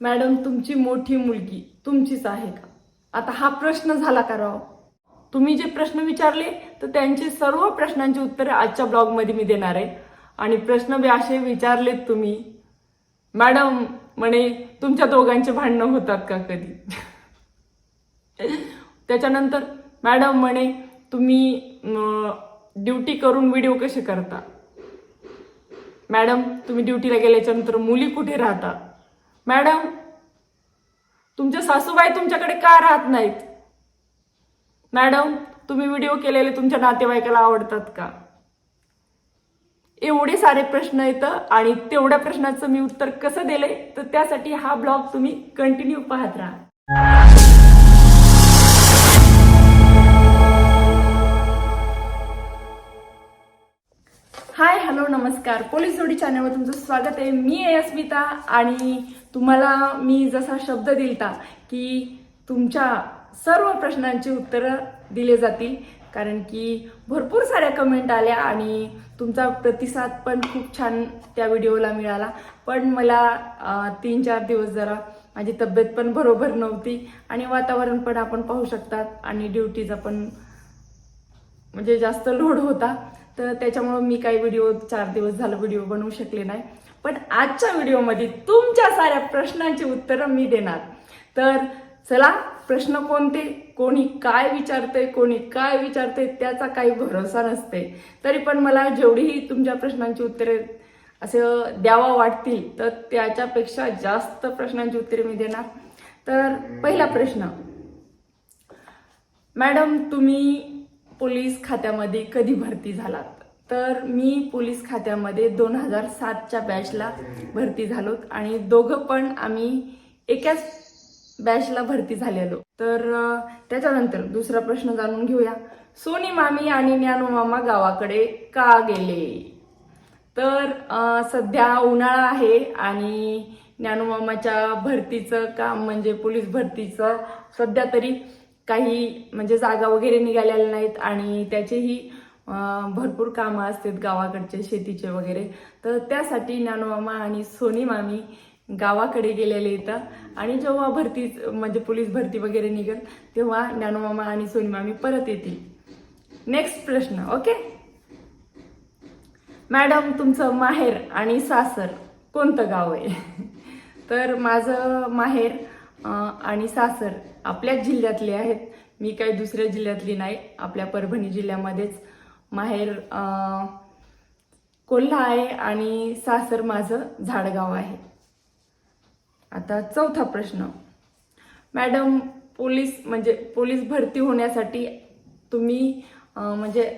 Madam तुमची मोठी मुलगी तुमचीच आहे का? आता हा प्रश्न झाला का राव? तुम्ही जे प्रश्न विचारले तर त्यांची सर्व प्रश्नांची उत्तरे आजच्या ब्लॉगमध्ये मी देणार आहे. आणि प्रश्न बी असे विचारलेत तुम्ही मॅडम म्हणे तुमच्या दोघांचे भांडणं होतात का कधी? त्याच्यानंतर मॅडम म्हणे तुम्ही ड्युटी करून व्हिडिओ कसे करता? मॅडम तुम्ही ड्युटीला गेल्याच्यानंतर मुली कुठे राहतात मॅडम तुमच्या सासूबाई तुमच्याकडे का राहत नाहीत? मॅडम तुम्ही व्हिडिओ केलेले तुमच्या नातेवाईकाला आवडतात का? एवढे सारे प्रश्न येतं आणि तेवढ्या प्रश्नाचं मी उत्तर कसं दिले तर त्यासाठी हा ब्लॉग तुम्ही कंटिन्यू पाहत राहा. हॅलो नमस्कार. पोलीस जोडी चॅनलवर तुमचं स्वागत आहे. मी आहे अस्मिता आणि तुम्हाला मी जसा शब्द दिलता की तुमच्या सर्व प्रश्नांची उत्तरं दिले जातील. कारण की भरपूर साऱ्या कमेंट आल्या आणि तुमचा प्रतिसाद पण खूप छान त्या व्हिडिओला मिळाला. पण मला तीन चार दिवस जरा माझी तब्येत पण बरोबर नव्हती आणि वातावरण पण आपण पाहू शकतात आणि ड्युटीचा पण म्हणजे जास्त लोड होता. तर त्याच्यामुळं मी काही व्हिडिओ चार दिवस झालं व्हिडिओ बनवू शकले नाही. पण आजच्या व्हिडिओमध्ये तुमच्या साऱ्या प्रश्नांची उत्तरं मी देणार. तर चला प्रश्न कोणते? कोणी काय विचारतंय कोणी काय विचारतंय त्याचा काही भरोसा नसते. तरी पण मला जेवढीही तुमच्या प्रश्नांची उत्तरे असं द्यावा वाटतील तर त्याच्यापेक्षा जास्त प्रश्नांची उत्तरे मी देणार. तर पहिला प्रश्न. मॅडम तुम्ही पोलीस खात्यामध्ये कधी भरती झालात? तर मी पोलीस खात्यामध्ये दोन हजार सातच्या बॅचला भरती झालो आणि दोघं पण आम्ही एकाच बॅचला भरती झालेलो. तर त्याच्यानंतर दुसरा प्रश्न जाणून घेऊया. सोनी मामी आणि ज्ञानू मामा गावाकडे का गेले? तर सध्या उन्हाळा आहे आणि ज्ञानोमामाच्या भरतीचं काम म्हणजे पोलीस भरतीचं सध्या तरी काही म्हणजे जागा वगैरे निघालेल्या नाहीत आणि त्याचेही भरपूर कामं असतात गावाकडचे शेतीचे वगैरे. तर त्यासाठी ज्ञानोमामा आणि सोनी मामी गावाकडे गेलेले इथं. आणि जेव्हा भरती म्हणजे पोलीस भरती वगैरे निघेल तेव्हा ज्ञानोमामा आणि सोनी मामी परत येतील. नेक्स्ट प्रश्न ओके मॅडम तुमचं माहेर आणि सासर कोणतं गाव आहे? तर माझं माहेर आणि सासर आपल्याच जिल्ह्यातले आहेत. मी काही दुसऱ्या जिल्ह्यातली नाही. आपल्या परभणी जिल्ह्यामध्येच माहेर कोल्हा आहे आणि सासर माझं झाडगाव आहे. आता चौथा प्रश्न. मॅडम पोलीस म्हणजे पोलीस भरती होण्यासाठी तुम्ही म्हणजे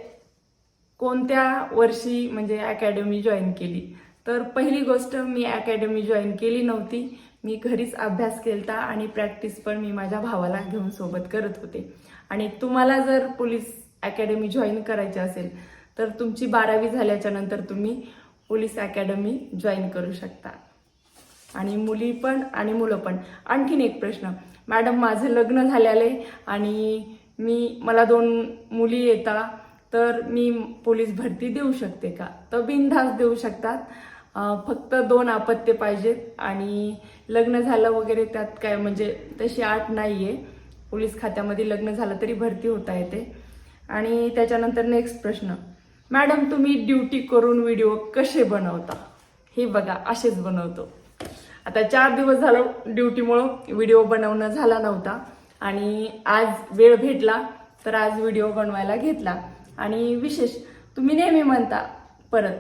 कोणत्या वर्षी म्हणजे अकॅडमी जॉईन केली? तर पहिली गोष्ट मी अकॅडमी जॉईन केली नव्हती. मी घरीच अभ्यास केलता आणि प्रॅक्टिस पण मी माझ्या भावाला घेऊन सोबत करत होते. आणि तुम्हाला जर पोलीस अकॅडमी जॉईन करायची असेल तर तुमची बारावी झाल्याच्यानंतर तुम्ही पोलीस अकॅडमी जॉईन करू शकता. आणि मुली पण आणि मुलं पण. आणखीन एक प्रश्न. मॅडम माझं लग्न झालेलं आहे आणि मी मला दोन मुली येतात तर मी पोलीस भरती देऊ शकते का? तर बिनधास्त देऊ शकतात. फक्त दोन अपत्य पाहिजेत आणि लग्न झालं वगैरे त्यात काय म्हणजे तशी आठ नाही आहे पोलीस खात्यामध्ये लग्न झालं तरी भरती होता येते. आणि त्याच्यानंतर नेक्स्ट प्रश्न. मॅडम तुम्ही ड्युटी करून व्हिडिओ कसे बनवता? हे बघा असेच बनवतो. आता चार दिवस झालं ड्युटीमुळं व्हिडिओ बनवणं झाला नव्हता. आणि आज वेळ भेटला तर आज व्हिडिओ बनवायला घेतला. आणि विशेष तुम्ही नेहमी म्हणता परत.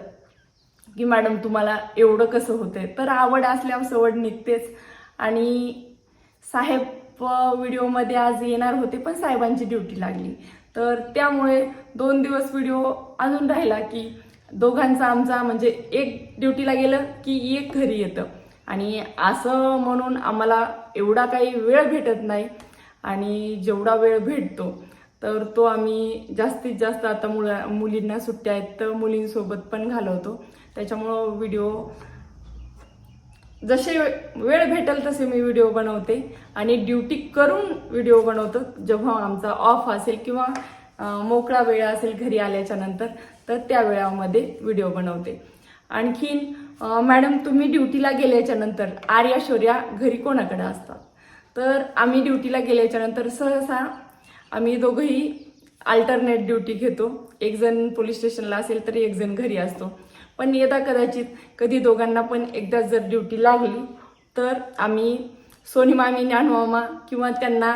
की मॅडम तुम्हाला एवढं कसं होतंय? तर आवड असल्यावर सवड निघतेच. आणि साहेब व्हिडिओमध्ये आज येणार होते पण साहेबांची ड्युटी लागली. तर त्यामुळे दोन दिवस व्हिडिओ अजून राहिला की दोघांचा आमचा म्हणजे एक ड्युटीला गेलं की एक घरी येतं. आणि असं म्हणून आम्हाला एवढा काही वेळ भेटत नाही. आणि जेवढा वेळ भेटतो तर तो आम्ही जास्तीत जास्त आता मुला मुलींना सुट्ट्या आहेत तर मुलींसोबत पण घालवतो. त्याच्यामुळं व्हिडिओ जसे वेळ भेटेल तसे मी व्हिडिओ बनवते. आणि ड्युटी करून व्हिडिओ बनवतो. जेव्हा आमचा ऑफ असेल किंवा मोकळा वेळ असेल घरी आल्याच्यानंतर तर त्या वेळामध्ये व्हिडिओ बनवते. आणखीन मॅडम तुम्ही ड्युटीला गेल्याच्यानंतर आर्या शौर्या घरी कोणाकडे असतात? तर आम्ही ड्युटीला गेल्याच्यानंतर सहसा आम्ही दोघंही अल्टरनेट ड्युटी घेतो. एक जण पोलीस स्टेशनला असेल तर एक जण घरी असतो. पण यदा कदाचित कधी दोघांना पण एकदा जर ड्युटी लागली तर आम्ही सोनी मामी ज्ञानमामा किंवा त्यांना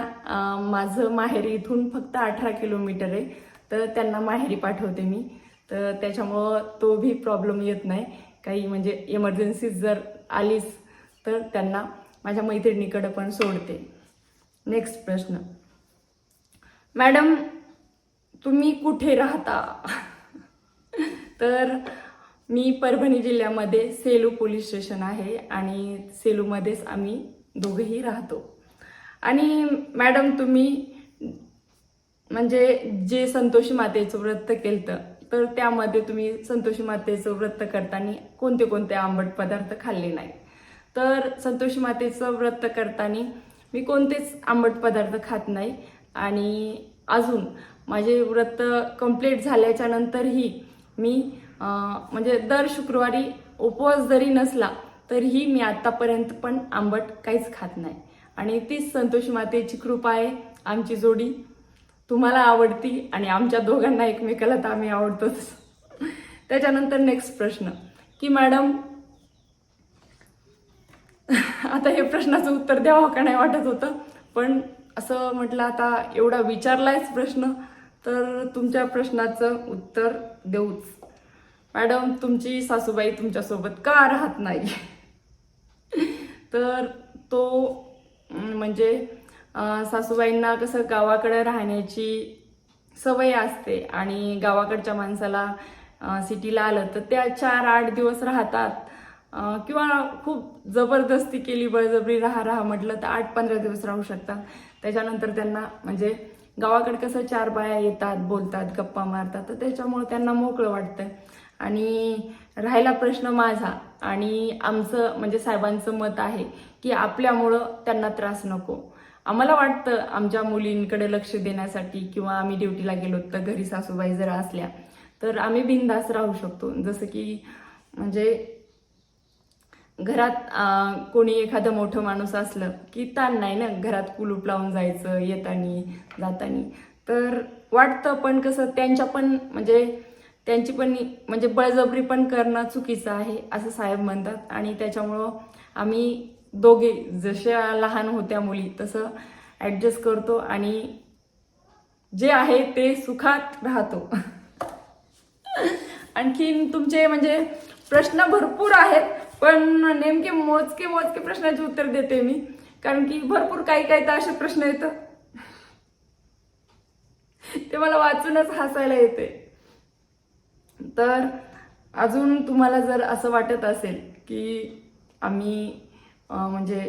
माझं माहेरी इथून फक्त अठरा किलोमीटर आहे. तर त्यांना माहेरी पाठवते मी. तर त्याच्यामुळं तो भी प्रॉब्लेम येत नाही. काही म्हणजे इमर्जन्सी जर आलीच तर त्यांना माझ्या मैत्रिणीकडे पण सोडते. नेक्स्ट प्रश्न. मॅडम तुम्ही कुठे राहता? तर मी परभणी जिल्ह्यामध्ये सेलू पोलीस स्टेशन आहे आणि सेलूमध्येच आम्ही दोघेही राहतो. आणि मॅडम तुम्ही म्हणजे जे संतोषी मातेचं व्रत केलं तर त्यामध्ये तुम्ही संतोषी मातेचं व्रत करताना कोणते कोणते आंबट पदार्थ खाल्ले नाही तर संतोषी मातेचं व्रत करताना मी कोणतेच आंबट पदार्थ खात नाही. आणि अजून माझे व्रत कंप्लीट झाल्याच्या नंतरही मी म्हणजे दर शुक्रवारी उपवास जरी नसला तरीही मी आत्तापर्यंत पण आंबट काहीच खात नाही. आणि तीच संतोषी मातेची कृपा आहे आमची जोडी. तुम्हाला आवडती आणि आमच्या दोघांना एकमेकाला तर आम्ही आवडतोच. त्याच्यानंतर नेक्स्ट प्रश्न. की मॅडम आता हे प्रश्नाचं उत्तर द्यावं का नाही वाटत होतं पण असं म्हटलं आता एवढा विचारलायच प्रश्न तर तुमच्या प्रश्नाचं उत्तर देऊच. मॅडम तुमची सासूबाई तुमच्यासोबत का राहत नाही? तर तो म्हणजे सासूबाईंना कसं गावाकडे राहण्याची सवय असते आणि गावाकडच्या माणसाला सिटीला आलं तर त्या चार आठ दिवस राहतात. किंवा खूप जबरदस्ती केली बळजबरी राहा राहा म्हटलं तर आठ पंधरा दिवस राहू शकतात. त्याच्यानंतर त्यांना म्हणजे गावाकडे कसं चार बाया येतात बोलतात गप्पा मारतात तर त्याच्यामुळे त्यांना मोकळं वाटतं आणि राहिला प्रश्न माझा आणि आमचं म्हणजे साहेबांचं मत आहे की आपल्यामुळं त्यांना त्रास नको. आम्हाला वाटतं आमच्या मुलींकडे लक्ष देण्यासाठी किंवा आम्ही ड्युटीला गेलो तर घरी सासूबाई जर असल्या तर आम्ही बिनधास्त राहू शकतो. जसं की म्हणजे घरात कोणी एखादं मोठं माणूस असलं की ताण नाही ना घरात कुलूप लावून जायचं येतानी जातानी. तर वाटतं पण कसं त्यांच्या पण म्हणजे त्यांची पण म्हणजे बळजबरी पण करणं चुकीचं आहे असं साहेब म्हणतात. आणि त्याच्यामुळं आम्ही दोघे जशा लहान होत्या मुली तसं ॲडजस्ट करतो आणि जे आहे ते सुखात राहतो. आणखीन तुमचे म्हणजे प्रश्न भरपूर आहेत. पण नेमके मोजके मोजके प्रश्नाचे उत्तर देते मी. कारण की भरपूर काही काही तर असे प्रश्न येतं. ते मला वाचूनच हसायला येते. तर अजून तुम्हाला जर असं वाटत असेल की आम्ही म्हणजे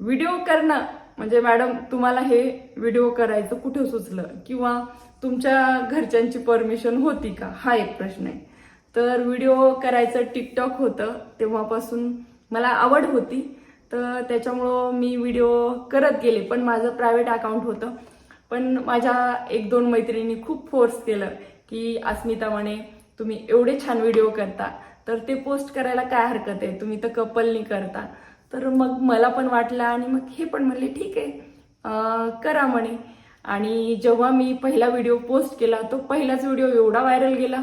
व्हिडिओ करणं म्हणजे मॅडम तुम्हाला हे व्हिडिओ करायचं कुठं सुचलं? किंवा तुमच्या घरच्यांची परमिशन होती का? हा एक प्रश्न आहे. तर व्हिडिओ करायचं टिकटॉक होतं तेव्हापासून मला आवड होती. तर त्याच्यामुळं मी व्हिडिओ करत गेले पण माझं प्रायव्हेट अकाउंट होतं. पण माझ्या एक दोन मैत्रिणी खूप फोर्स केलं की अस्मिता म्हणे तुम्ही एवढे छान व्हिडिओ करता तर ते पोस्ट करायला काय हरकत आहे? तुम्ही तर कपलनी करता. तर मग मला पण वाटलं आणि मग हे पण म्हणले ठीक आहे करा म्हणे. आणि जेव्हा मी पहिला व्हिडिओ पोस्ट केला तो पहिलाच व्हिडिओ एवढा व्हायरल गेला.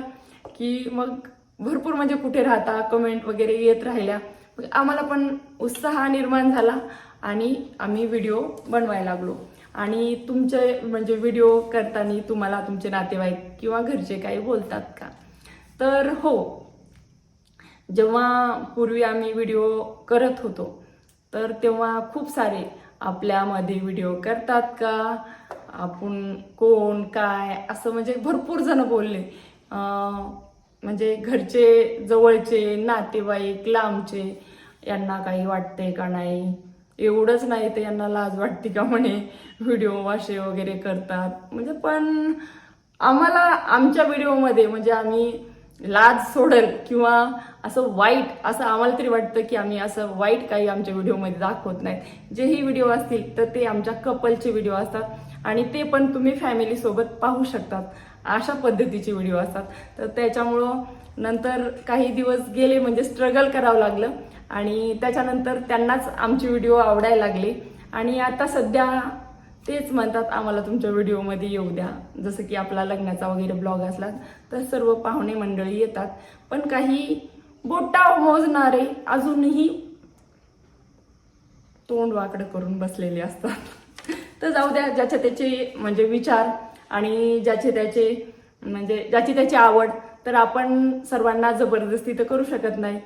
की मग भरपूर म्हणजे कुठे राहता कमेंट वगैरे येत राहिल्या. मग आम्हाला पण उत्साह निर्माण झाला आणि आम्ही व्हिडिओ बनवायला लागलो. आणि तुमचे म्हणजे व्हिडिओ करताना तुम्हाला तुमचे नातेवाईक किंवा घरचे काही बोलतात का? तर हो जेव्हा पूर्वी आम्ही व्हिडिओ करत होतो तर तेव्हा खूप सारे आपल्यामध्ये व्हिडिओ करतात का? आपण कोण काय? असं म्हणजे भरपूर जण बोलले. म्हणजे घरचे जवळचे नातेवाईक लांबचे यांना काही वाटते का नाही? एवढंच नाही तर यांना लाज वाटते का म्हणे? व्हिडिओ असे वगैरे करतात. म्हणजे पण आम्हाला आमच्या व्हिडिओमध्ये म्हणजे आम्ही लाज सोडल किंवा असं वाईट असं आम्हाला तरी वाटतं की आम्ही असं वाईट काही आमच्या व्हिडिओमध्ये दाखवत नाही जेही व्हिडिओ असतील तर ते आमच्या कपलचे व्हिडिओ असतात आणि ते पण तुम्ही फॅमिलीसोबत पाहू शकतात. अशा पद्धतीचे व्हिडिओ असतात. तर त्याच्यामुळं नंतर काही दिवस गेले म्हणजे स्ट्रगल करावं लागलं. आणि त्याच्यानंतर त्यांनाच आमचे व्हिडिओ आवडायला लागले. आणि आता सध्या तेच म्हणतात आम्हाला तुमच्या व्हिडिओमध्ये येऊ द्या. जसं की आपला लग्नाचा वगैरे ब्लॉग असला तर सर्व पाहुणे मंडळी येतात. पण काही बोटा मोजणारे अजूनही तोंड वाकडं करून बसलेले असतात. तर जाऊ द्या ज्याच्या त्याचे म्हणजे विचार आणि ज्याचे त्याचे म्हणजे ज्याची त्याची आवड तर आपण सर्वांना जबरदस्ती तर करू शकत नाही.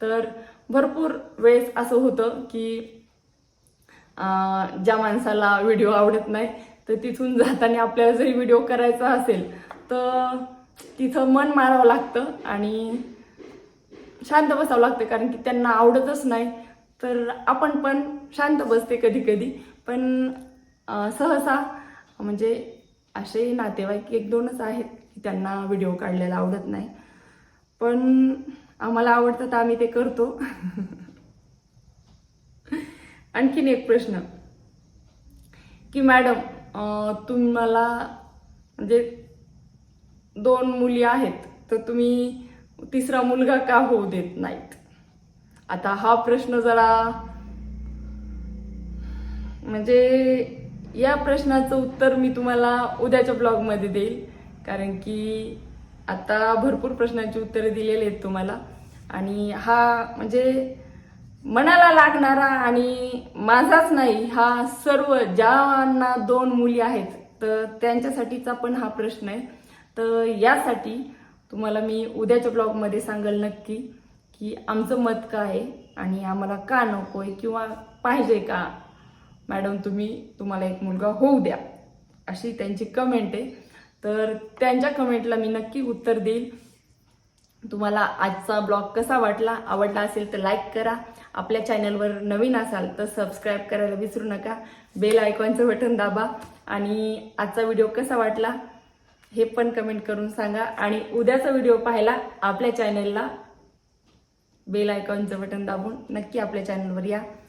तर भरपूर वेळेस असं होतं की ज्या माणसाला व्हिडिओ आवडत नाही तर तिथून जाताना आपल्याला जरी व्हिडिओ करायचा असेल तर तिथं मन मारावं लागतं आणि शांत बसावं लागतं कारण की त्यांना आवडतच नाही. तर आपण पण शांत बसते कधी कधी. पण सहसा म्हणजे असे नातेवाईक एक दोनच आहेत की त्यांना व्हिडिओ काढलेला आवडत नाही. पण आम्हाला आवडतं तर आम्ही ते करतो. आणखीन एक प्रश्न. की मॅडम तुम्हाला म्हणजे दोन मुली आहेत तर तुम्ही तिसरा मुलगा का होऊ देत नाहीत? आता हा प्रश्न जरा म्हणजे या प्रश्नाचं उत्तर मी तुम्हाला उद्याच्या ब्लॉगमध्ये देईल. कारण की आता भरपूर प्रश्नांची उत्तरं दिलेली आहेत तुम्हाला. आणि हा म्हणजे मनाला लागणारा आणि माझाच नाही हा सर्व ज्यांना दोन मुली आहेत तर त्यांच्यासाठीचा पण हा प्रश्न आहे. तर यासाठी तुम्हाला मी उद्याच्या ब्लॉगमध्ये सांगेल नक्की की आमचं मत काय आहे आणि आम्हाला का नको आहे किंवा पाहिजे का मॅडम तुम्ही तुम्हाला एक मुलगा होऊ द्या अशी त्यांची कमेंट आहे. तर त्यांच्या कमेंटला मी नक्की उत्तर देईल. तुम्हाला आजचा ब्लॉग कसा वाटला आवडला असेल तर लाईक करा. आपल्या चॅनलवर नवीन असाल तर सबस्क्राईब करायला विसरू नका. बेल आयकॉनचं बटन दाबा आणि आजचा व्हिडिओ कसा वाटला हे पण कमेंट करून सांगा. आणि उद्याचा व्हिडिओ पाहायला आपल्या चॅनलला बेल आयकॉनचं बटन दाबून नक्की आपल्या चॅनलवर या.